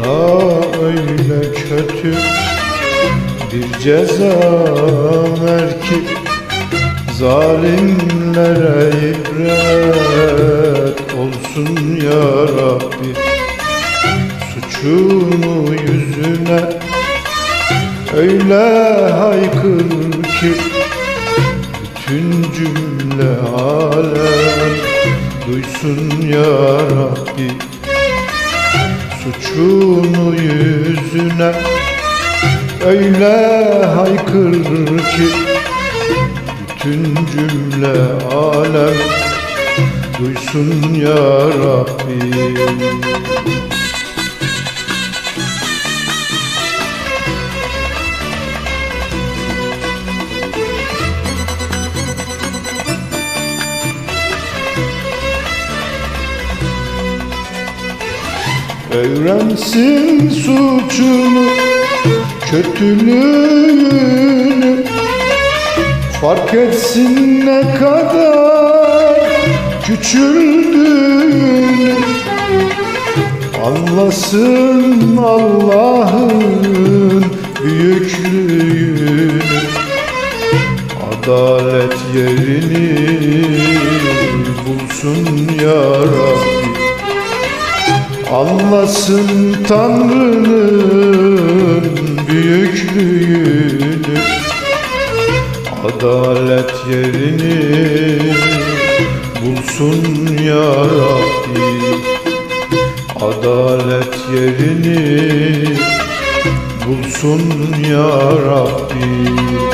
Ona öyle kötü bir ceza ver ki Zalimlere ibret olsun ya Rabbi. Suçunu yüzüne öyle haykır ki Bütün cümle alem duysun ya Rabbi Suçunu yüzüne öyle haykır ki Bütün cümle alem duysun ya Rabbi Öğrensin suçunu, kötülüğünü Fark etsin ne kadar küçüldüğünü. Anlasın Allah'ın büyüklüğünü Adalet yerini bulsun ya Rabbi Anlasın Tanrı'nın büyüklüğünü Adalet yerini bulsun ya Rabbi. Adalet yerini bulsun ya Rabbi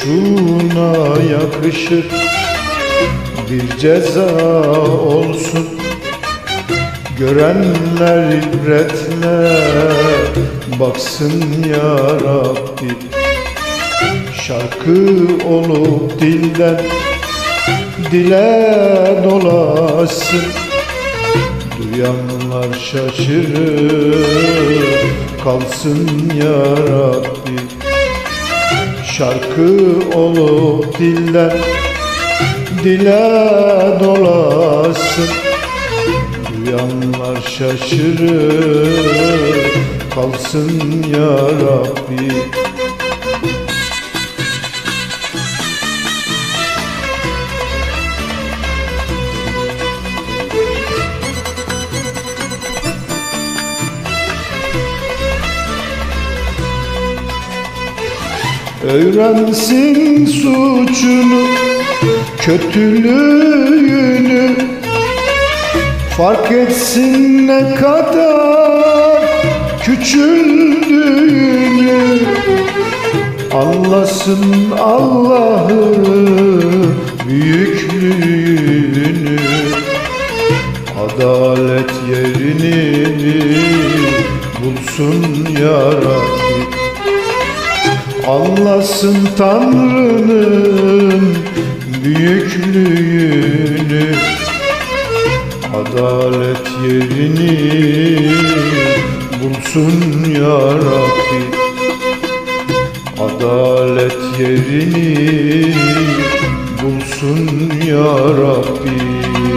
Suçuna yakışır. Bir ceza olsun. Görenler ibretle baksın ya Rabbi. Şarkı olup dilden dile dolasın Duyanlar şaşırır kalsın ya Rabbi Şarkı olup dilden dile dolasın Duyanlar şaşırır kalsın ya Rabbi Öğrensin suçunu, kötülüğünü. Fark etsin ne kadar küçüldüğünü. Anlasın Allah'ın büyüklüğünü. Adalet yerini bulsun ya Anlasın Tanrı'nın büyüklüğünü Adalet yerini bulsun ya Rabbi. Adalet yerini bulsun ya Rabbi